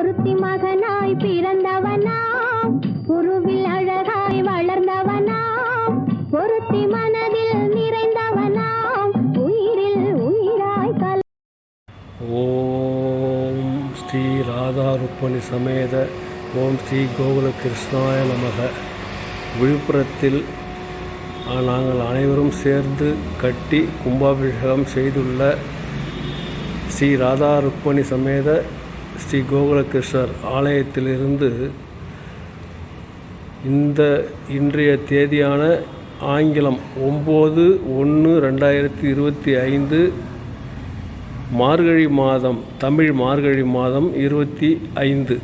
ஒருத்தி மகனாய் பிறந்தவனா உருவில் அழகாய் வளர்ந்தவனா ஒருத்தி மனதில் நிறைந்தவனாம். உயிரில் உயிராய் கல ஓம் ஸ்ரீ ராதா ருக்மணி சமேத ஓம் ஸ்ரீ கோகுல கிருஷ்ணாய நமக. விழுப்புரத்தில் நாங்கள் அனைவரும் சேர்ந்து கட்டி கும்பாபிஷேகம் செய்துள்ள ஸ்ரீ ராதா ருக்மணி சமேத ஸ்ரீ கோகுலகிருஷ்ணர் ஆலயத்திலிருந்து இந்த இன்றைய தேதியான ஆங்கிலம் ஒம்பது ஒன்று ரெண்டாயிரத்தி இருபத்தி ஐந்து மார்கழி மாதம் தமிழ் மார்கழி மாதம் இருபத்தி ஐந்து.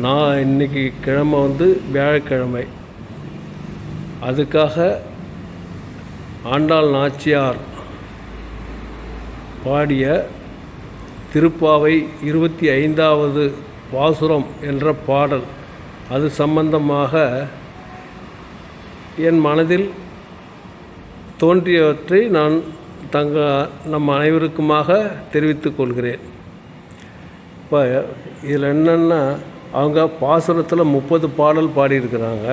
நான் இன்னைக்கு கிழமை வந்து வியாழக்கிழமை. அதுக்காக ஆண்டாள் நாச்சியார் பாடிய திருப்பாவை இருபத்தி ஐந்தாவது பாசுரம் என்ற பாடல். அது சம்பந்தமாக என் மனதில் தோன்றியவற்றை நான் தங்க நம் அனைவருக்குமாக தெரிவித்து கொள்கிறேன். இப்போ இதில் என்னென்னா அவங்க பாசுரத்தில் முப்பது பாடல் பாடியிருக்கிறாங்க.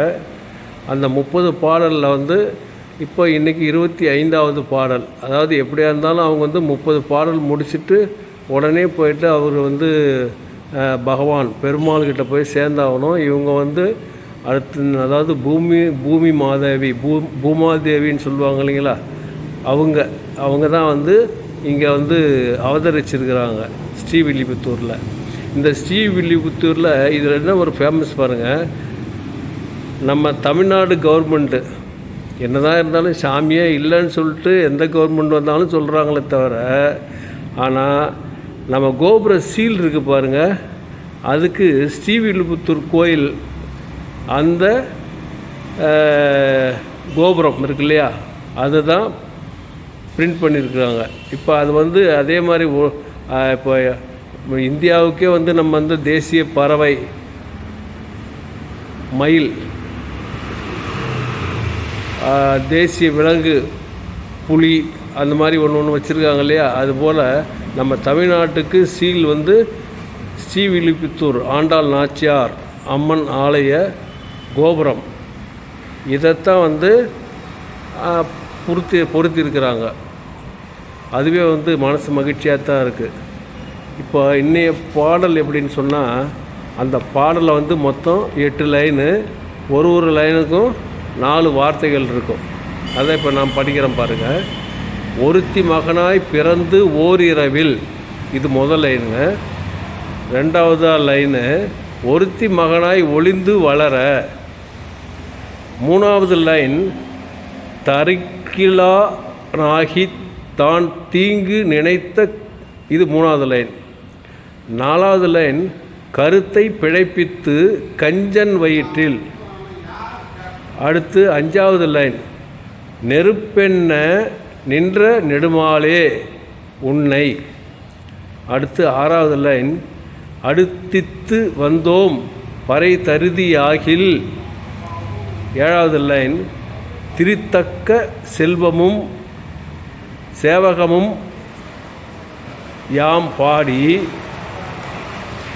அந்த முப்பது பாடலில் வந்து இப்போ இன்றைக்கி இருபத்தி ஐந்தாவது பாடல். அதாவது எப்படியா இருந்தாலும் அவங்க வந்து முப்பது பாடல் முடிச்சுட்டு உடனே போயிட்டு அவர் வந்து பகவான் பெருமாள்கிட்ட போய் சேர்ந்தாகணும். இவங்க வந்து அடுத்து அதாவது பூமி பூமி மாதேவி பூ பூமாதேவின்னு சொல்லுவாங்க இல்லைங்களா? அவங்க அவங்க தான் வந்து இங்கே வந்து அவதரிச்சிருக்கிறாங்க ஸ்ரீவில்லிபுத்தூரில். இந்த ஸ்ரீவில்லிபுத்தூரில் இதில் என்ன ஒரு ஃபேமஸ் பாருங்கள் நம்ம தமிழ்நாடு கவர்மெண்ட்டு என்னதான் இருந்தாலும் சாமியே இல்லைன்னு சொல்லிட்டு எந்த கவர்மெண்ட் வந்தாலும் சொல்கிறாங்களே தவிர ஆனால் நம்ம கோபுர சீல் இருக்குது பாருங்கள் அதுக்கு ஸ்ரீவில்லிபுத்தூர் கோயில் அந்த கோபுரம் இருக்கு இல்லையா? அதுதான் பிரிண்ட் பண்ணியிருக்கிறாங்க இப்போ அது வந்து அதே மாதிரி இப்போ இந்தியாவுக்கே வந்து நம்ம வந்து தேசிய பறவை மயில் தேசிய விலங்கு புலி அந்த மாதிரி ஒன்று ஒன்று வச்சுருக்காங்க இல்லையா? அதுபோல் நம்ம தமிழ்நாட்டுக்கு சீல் வந்து ஸ்ரீவில்லிபுத்தூர் ஆண்டாள் நாச்சியார் அம்மன் ஆலய கோபுரம். இதைத்தான் வந்து பொருத்தி பொருத்தியிருக்கிறாங்க அதுவே வந்து மனசு மகிழ்ச்சியாக தான் இருக்குது இப்போ இன்றைய பாடல் எப்படின்னு சொன்னால் அந்த பாடலை வந்து மொத்தம் எட்டு லைனு ஒரு ஒரு லைனுக்கும் நாலு வார்த்தைகள் இருக்கும். அதை இப்போ நான் படிக்கிறேன் பாருங்கள் ஒருத்தி மகனாய் பிறந்து ஓரிரவில். இது முதல் லைனுங்க ரெண்டாவதா லைனு ஒருத்தி மகனாய் ஒளிந்து வளர. மூணாவது லைன் தரிக்கிலா நாகி தான் தீங்கு நினைத்த இது மூணாவது லைன் நாலாவது லைன் கருத்தை பிழைப்பித்து கஞ்சன் வயிற்றில். அடுத்து அஞ்சாவது லைன் நெருப்பெண்ண நின்ற நெடுமாலே உன்னை. அடுத்து ஆறாவது லைன். அடுத்தித்து வந்தோம் பறை தருதியாகில். ஏழாவது லைன். திரித்தக்க செல்வமும் சேவகமும் யாம் பாடி.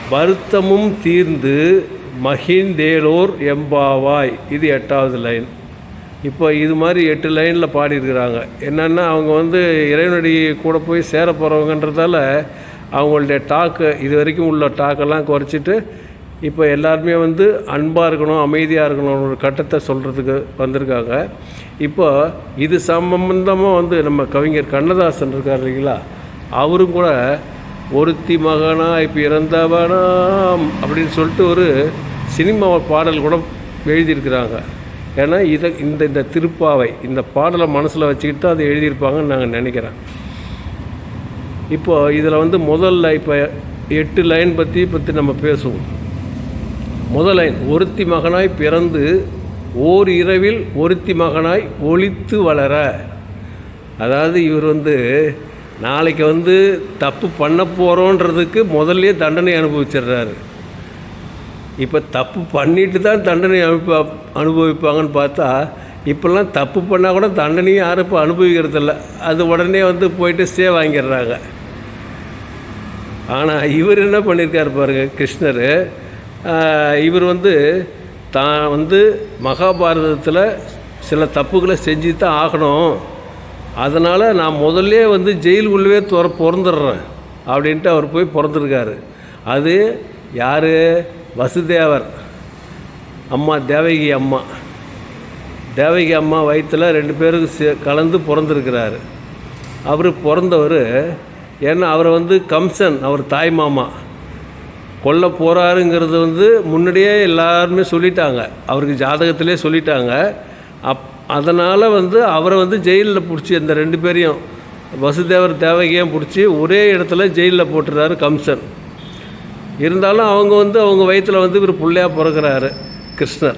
வருத்தமும் தீர்ந்து மகிழ்ந்தேலோர் எம்பாவாய். இது எட்டாவது லைன். இப்போ இது மாதிரி எட்டு லைனில் பாடியிருக்கிறாங்க. என்னென்னா அவங்க வந்து இறைவனடி கூட போய் சேர போகிறவங்கன்றதால அவங்களுடைய டாக்கு இது வரைக்கும் உள்ள டாக்கெல்லாம் குறைச்சிட்டு இப்போ எல்லாருமே வந்து அன்பாக இருக்கணும் அமைதியாக இருக்கணும் ஒரு கட்டத்தை சொல்கிறதுக்கு வந்திருக்காங்க. இப்போ இது சம்பந்தமாக வந்து நம்ம கவிஞர் கண்ணதாசன் இருக்கார் இல்லைங்களா? அவரும் கூட ஒருத்தி மகனாய் பிறந்தவனாம் அப்படின்னு சொல்லிட்டு ஒரு சினிமா பாடல் கூட எழுதியிருக்கிறாங்க. ஏன்னா இதை இந்த இந்த திருப்பாவை இந்த பாடலை மனசில் வச்சுக்கிட்டு தான் அதை எழுதியிருப்பாங்கன்னு நாங்கள் நினைக்கிறேன் இப்போ இதில் வந்து முதல்ல இப்போ எட்டு லைன் பற்றி பற்றி நம்ம பேசுவோம். முதல் லைன் ஒருத்தி மகனாய் பிறந்து ஓர் இரவில் ஒருத்தி மகனாய் ஒழித்து வளர. அதாவது இவர் வந்து நாளைக்கு வந்து தப்பு பண்ண போகிறோன்றதுக்கு முதல்லயே தண்டனை அனுபவிச்சிடுறாரு. இப்போ தப்பு பண்ணிட்டு தான் தண்டனை அனுப்ப அனுபவிப்பாங்கன்னு பார்த்தா இப்போல்லாம் தப்பு பண்ணால் கூட தண்டனையும் யாரும் இப்போ அனுபவிக்கிறதில்ல. அது உடனே வந்து போயிட்டு ஸ்டே வாங்கிடுறாங்க. ஆனால் இவர் என்ன பண்ணியிருக்காரு பாருங்கள் கிருஷ்ணர். இவர் வந்து தான் வந்து மகாபாரதத்தில் சில தப்புகளை செஞ்சு தான் ஆகணும். அதனால் நான் முதல்ல வந்து ஜெயிலுக்குள்ளவே துற பிறந்துடுறேன். அப்படின்ட்டு அவர் போய் பிறந்திருக்காரு. அது யார்? வசுதேவர் அம்மா தேவகி அம்மா. தேவகி அம்மா வயிற்றில் ரெண்டு பேருக்கு சே- கலந்து பிறந்திருக்கிறாரு. அவர் பிறந்தவர் ஏன்னா அவரை வந்து கம்சன் அவர் தாய் மாமா. கொல்ல போகிறாருங்கிறது வந்து முன்னாடியே எல்லாருமே சொல்லிட்டாங்க. அவருக்கு ஜாதகத்திலே சொல்லிட்டாங்க. அப் அதனால் வந்து அவரை வந்து ஜெயிலில் பிடிச்சி அந்த ரெண்டு பேரையும் வசுதேவர் தேவகியும் பிடிச்சி ஒரே இடத்துல ஜெயிலில் போட்டுறாரு கம்சன். இருந்தாலும் அவங்க வந்து அவங்க வயிற்றில் வந்து இவர் பிள்ளையாக பிறகுறாரு கிருஷ்ணர்.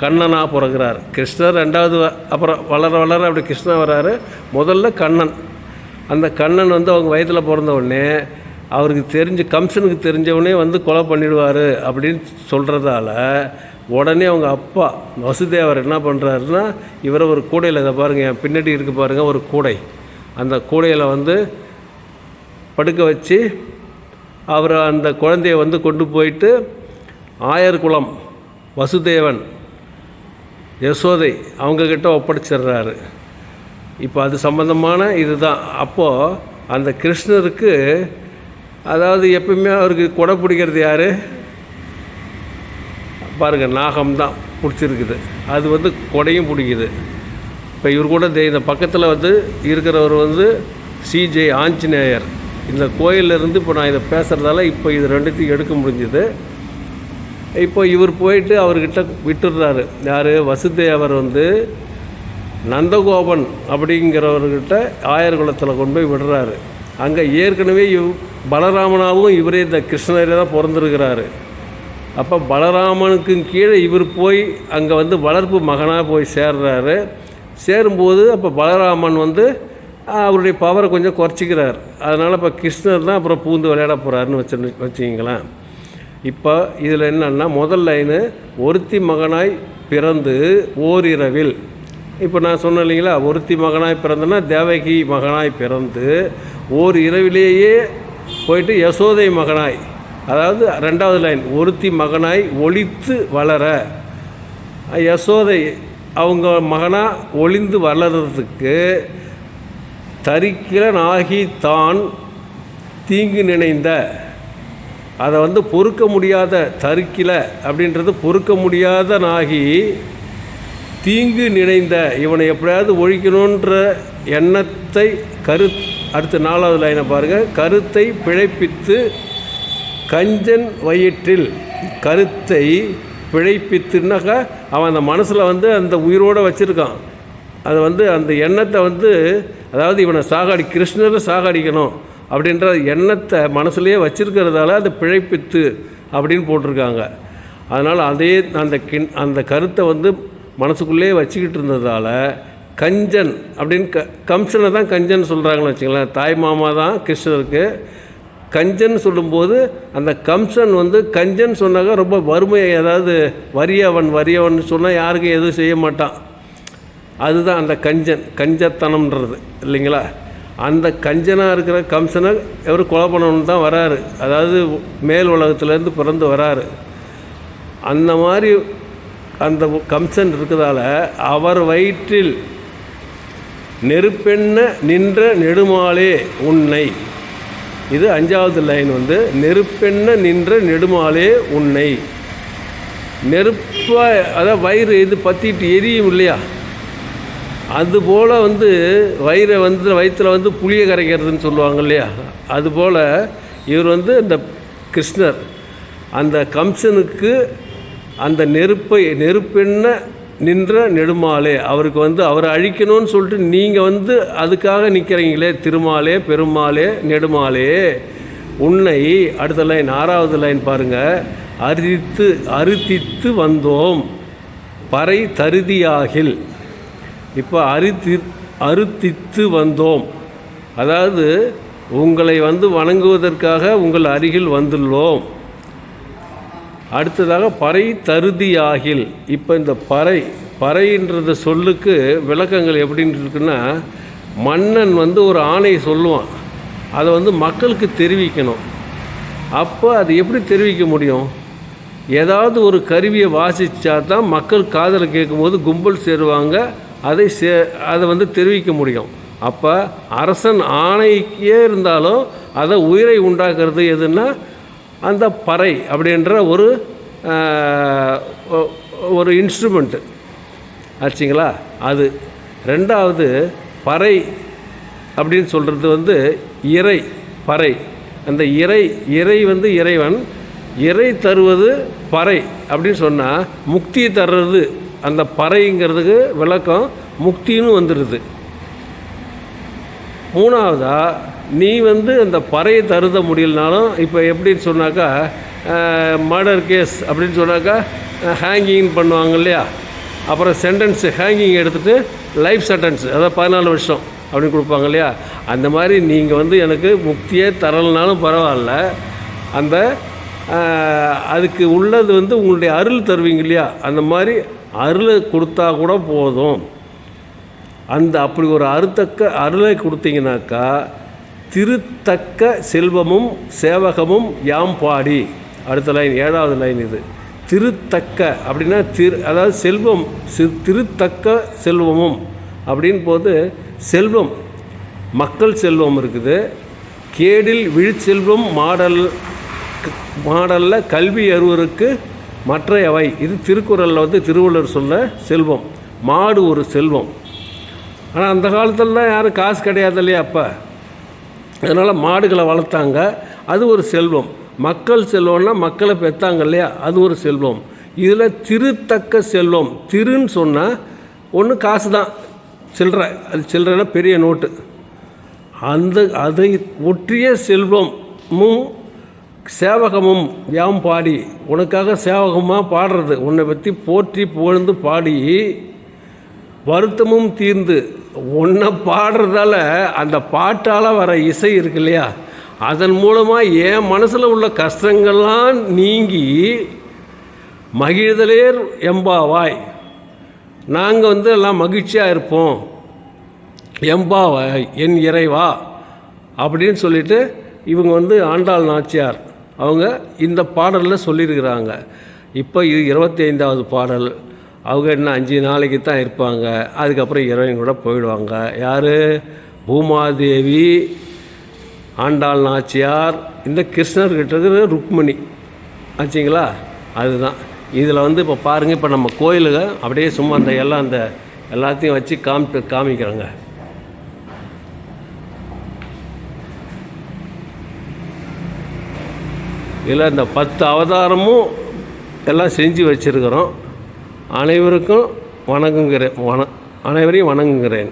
கண்ணனாக பிறகுறார் கிருஷ்ணர் ரெண்டாவது வ- அப்புறம் வளர வளர அப்படி கிருஷ்ணா வராரு. முதல்ல கண்ணன். அந்த கண்ணன் வந்து அவங்க வயிற்றில் பிறந்த உடனே அவருக்கு தெரிஞ்ச கம்சனுக்கு தெரிஞ்சவனே வந்து கொலை பண்ணிடுவார் அப்படின்னு சொல்கிறதால உடனே அவங்க அப்பா வசுதேவர் என்ன பண்ணுறாருன்னா இவரை ஒரு கூடையில் இதை பாருங்கள் என் பின்னாடி இருக்குது பாருங்கள் ஒரு கூடை. அந்த கூடையில் வந்து படுக்க வச்சு அவர் அந்த குழந்தைய வந்து கொண்டு போயிட்டு ஆயர்குளம் வசுதேவன் யசோதை அவங்கக்கிட்ட ஒப்படைச்சிடுறாரு. இப்போ அது சம்பந்தமான இதுதான். அப்போது அந்த கிருஷ்ணருக்கு அதாவது எப்பவுமே அவருக்கு கொடை பிடிக்கிறது யார்? பாருங்கள் நாகம் தான் பிடிச்சிருக்குது. அது வந்து கொடையும் பிடிக்குது. இப்போ இவர் கூட இந்த பக்கத்தில் வந்து இருக்கிறவர் வந்து சிஜே ஆஞ்சநேயர். இந்த கோயில்ல இப்போ நான் இதை பேசுகிறதால இப்போ இது ரெண்டுத்தையும் எடுக்க முடிஞ்சுது. இப்போ இவர் போயிட்டு அவர்கிட்ட விட்டுடுறாரு. யார்? வசுதேவர் வந்து நந்தகோபன் அப்படிங்கிறவர்கிட்ட ஆயர்குளத்தில் கொண்டு போய் விடுறாரு. அங்கே ஏற்கனவே இவ் பலராமனாவும் இவரே இந்த கிருஷ்ணரே தான் பிறந்திருக்கிறாரு. அப்போ பலராமனுக்கு கீழே இவர் போய் அங்கே வந்து வளர்ப்பு மகனாக போய் சேர்றாரு. சேரும்போது அப்போ பலராமன் வந்து அவருடைய பவரை கொஞ்சம் குறைச்சிக்கிறார். அதனால் இப்போ கிருஷ்ணர் தான் அப்புறம் பூந்து விளையாட போகிறாருன்னு வச்சு வச்சுக்கிங்களேன். இப்போ இதில் என்னென்னா முதல் லைனு ஒருத்தி மகனாய் பிறந்து ஓரிரவில். இப்போ நான் சொன்னேன் இல்லைங்களா ஒருத்தி மகனாய் பிறந்தனா தேவகி மகனாய் பிறந்து ஓர் இரவிலேயே போயிட்டு யசோதை மகனாய். அதாவது ரெண்டாவது லைன் ஒருத்தி மகனாய் ஒழித்து வளர. யசோதை அவங்க மகனாக ஒளிந்து வளர்கிறதுக்கு தரிக்கிலனாகி தான் தீங்கு நினைந்த. அதை வந்து பொறுக்க முடியாத தருக்கில அப்படின்றது பொறுக்க முடியாத நாகி தீங்கு நினைந்த இவனை எப்படியாவது ஒழிக்கணுன்ற எண்ணத்தை கரு அடுத்த நாலாவது லைனை பாருங்கள் கருத்தை பிழைப்பித்து கஞ்சன் வயிற்றில் கருத்தை பிழைப்பித்துனாக்கா அவன் அந்த மனசில் வந்து அந்த உயிரோடு வச்சுருக்கான். அது வந்து அந்த எண்ணத்தை வந்து அதாவது இவனை சாகாடி கிருஷ்ணரை சாகடிக்கணும் அப்படின்ற எண்ணத்தை மனசுலேயே வச்சிருக்கிறதால அது பிழைப்பித்து அப்படின்னு போட்டிருக்காங்க. அதனால் அதே அந்த கிண் அந்த கருத்தை வந்து மனசுக்குள்ளேயே வச்சுக்கிட்டு இருந்ததால் கஞ்சன் அப்படின்னு க கம்சனை தான் கஞ்சன் சொல்கிறாங்கன்னு வச்சுங்களேன் தாய் மாமா தான் கிருஷ்ணருக்கு. கஞ்சன் சொல்லும்போது அந்த கம்சன் வந்து கஞ்சன் சொன்னாக்க ரொம்ப வறுமை ஏதாவது வறியவன் வறியவன் சொன்னால் யாருக்கும் எதுவும் செய்ய மாட்டான். அதுதான் அந்த கஞ்சன் கஞ்சத்தனம்ன்றது இல்லைங்களா? அந்த கஞ்சனாக இருக்கிற கம்சனை எவரும் கொலை பண்ணணும்னு தான் வராரு. அதாவது மேல் உலகத்துலேருந்து பிறந்து வராரு. அந்த மாதிரி அந்த கம்சன் இருக்கிறதால அவர் வயிற்றில் நெருப்பெண்ண நின்ற நெடுமாலே உன்னை. இது அஞ்சாவது லைன் வந்து நெருப்பெண்ண நின்ற நெடுமாலே உன்னை. நெருப்பாக அதான் வயிறு இது பற்றிட்டு எரியும் இல்லையா? அதுபோல் வந்து வயிறை வந்து வயிற்றில் வந்து புளியை கரைக்கிறதுன்னு சொல்லுவாங்க இல்லையா? அதுபோல் இவர் வந்து இந்த கிருஷ்ணர் அந்த கம்சனுக்கு அந்த நெருப்பை நெருப்பெண்ண நின்ற நெடுமாலே அவருக்கு வந்து அவரை அழிக்கணும்னு சொல்லிட்டு நீங்கள் வந்து அதுக்காக நிற்கிறீங்களே திருமாலே பெருமாளே நெடுமாலே உன்னை அடுத்த லைன் ஆறாவது லைன் பாருங்கள் அரித்து அறுத்தித்து வந்தோம் பறை தருதியாகில். இப்போ அறுத்தி அறுத்தித்து வந்தோம். அதாவது உங்களை வந்து வணங்குவதற்காக உங்கள் அருகில் வந்துள்ளோம். அடுத்ததாக பறை தருதியாகில். இப்போ இந்த பறை பறைன்றத சொல்லுக்கு விளக்கங்கள் எப்படின்னு இருக்குன்னா மன்னன் வந்து ஒரு ஆணையை சொல்லுவான். அதை வந்து மக்களுக்கு தெரிவிக்கணும். அப்போ அது எப்படி தெரிவிக்க முடியும்? ஏதாவது ஒரு கருவியை வாசித்தா தான் மக்கள் காதில் கேட்கும்போது கும்பல் சேருவாங்க அதை சே அதை வந்து தெரிவிக்க முடியும். அப்போ அரசன் ஆணைக்கே இருந்தாலும் அதை உயிரை உண்டாக்குறது எதுன்னா அந்த பறை அப்படின்ற ஒரு ஒரு இன்ஸ்ட்ருமெண்ட்டு ஆச்சுங்களா? அது. ரெண்டாவது பறை அப்படின்னு சொல்கிறது வந்து இறை பறை. அந்த இறை இறை வந்து இறைவன். இறை தருவது பறை அப்படின்னு சொன்னால் முக்தி தர்றது அந்த பறைங்கிறதுக்கு விளக்கம் முக்தின்னு வந்துடுது மூணாவதாக நீ வந்து அந்த பறையை தருத முடியலனாலும் இப்போ எப்படின்னு சொன்னாக்கா மர்டர் கேஸ் அப்படின்னு சொன்னாக்கா ஹேங்கிங் பண்ணுவாங்க இல்லையா? அப்புறம் சென்டென்ஸு ஹேங்கிங் எடுத்துகிட்டு லைஃப் சென்டென்ஸ் அதாவது பதினாலு வருஷம் அப்படின்னு கொடுப்பாங்க இல்லையா? அந்த மாதிரி நீங்கள் வந்து எனக்கு முக்தியே தரலைனாலும் பரவாயில்ல. அந்த அதுக்கு உள்ளது வந்து உங்களுடைய அருள் தருவீங்க இல்லையா? அந்த மாதிரி அருளை கொடுத்தா கூட போதும். அந்த அப்படி ஒரு அருத்தக்க அருளை கொடுத்தீங்கனாக்கா திருத்தக்க செல்வமும் சேவகமும் யாம் பாடி. அடுத்த லைன் ஏழாவது லைன் இது. திருத்தக்க அப்படின்னா திரு அதாவது செல்வம் திருத்தக்க செல்வமும் அப்படின்னு போது செல்வம் மக்கள் செல்வம் இருக்குது. கேடில் விழுச்செல்வம் மாடல் மாடலில் கல்வி அறுவருக்கு மற்றையவை இது திருக்குறளில் வந்து திருவள்ளுவர் சொல்ல செல்வம் மாடு ஒரு செல்வம். ஆனால் அந்த காலத்துலலாம் யாரும் காசு கிடையாது இல்லையா அப்போ? அதனால் மாடுகளை வளர்த்தாங்க அது ஒரு செல்வம். மக்கள் செல்வம்னா மக்களை பெற்றாங்க இல்லையா? அது ஒரு செல்வம். இதில் திருத்தக்க செல்வம் திருன்னு சொன்னால் ஒன்று காசு தான் சில்லற அது சில்லறைனா பெரிய நோட்டு. அந்த அதை ஒற்றிய செல்வமும் சேவகமும் யாம் பாடி. உனக்காக சேவகமாக பாடுறது. உன்னை பற்றி போற்றி புகழ்ந்து பாடி வருத்தமும் தீர்ந்து. உன்னை பாடுறதால அந்த பாட்டால் வர இசை இருக்கு இல்லையா? அதன் மூலமாக என் மனசில் உள்ள கஷ்டங்கள்லாம் நீங்கி மகிழ்தலேர் எம்பாவாய். நாங்கள் வந்து எல்லாம் மகிழ்ச்சியாக இருப்போம். எம்பாவாய் என் இறைவா அப்படின்னு சொல்லிட்டு இவங்க வந்து ஆண்டாள் நாச்சியார். அவங்க இந்த பாடலில் சொல்லியிருக்கிறாங்க. இப்போ இது இருபத்தி ஐந்தாவது பாடல். அவங்க என்ன அஞ்சு நாளைக்கு தான் இருப்பாங்க. அதுக்கப்புறம் இறைவன் கூட போயிடுவாங்க. யார்? பூமாதேவி ஆண்டாள் நாச்சியார் இந்த கிருஷ்ணர்கிட்ட இருக்கிற ருக்மணி. ஆச்சுங்களா? அதுதான். இதில் வந்து இப்போ பாருங்கள் இப்போ நம்ம கோயிலுக்கு அப்படியே சும்மா அந்த எல்லாம் அந்த எல்லாத்தையும் வச்சு காமி காமிக்கிறோங்க. இதில் இந்த பத்து அவதாரமும் எல்லாம் செஞ்சு வச்சுருக்கிறோம். அனைவருக்கும் வணங்குங்கிறேன் வண அனைவரையும் வணங்குகிறேன்.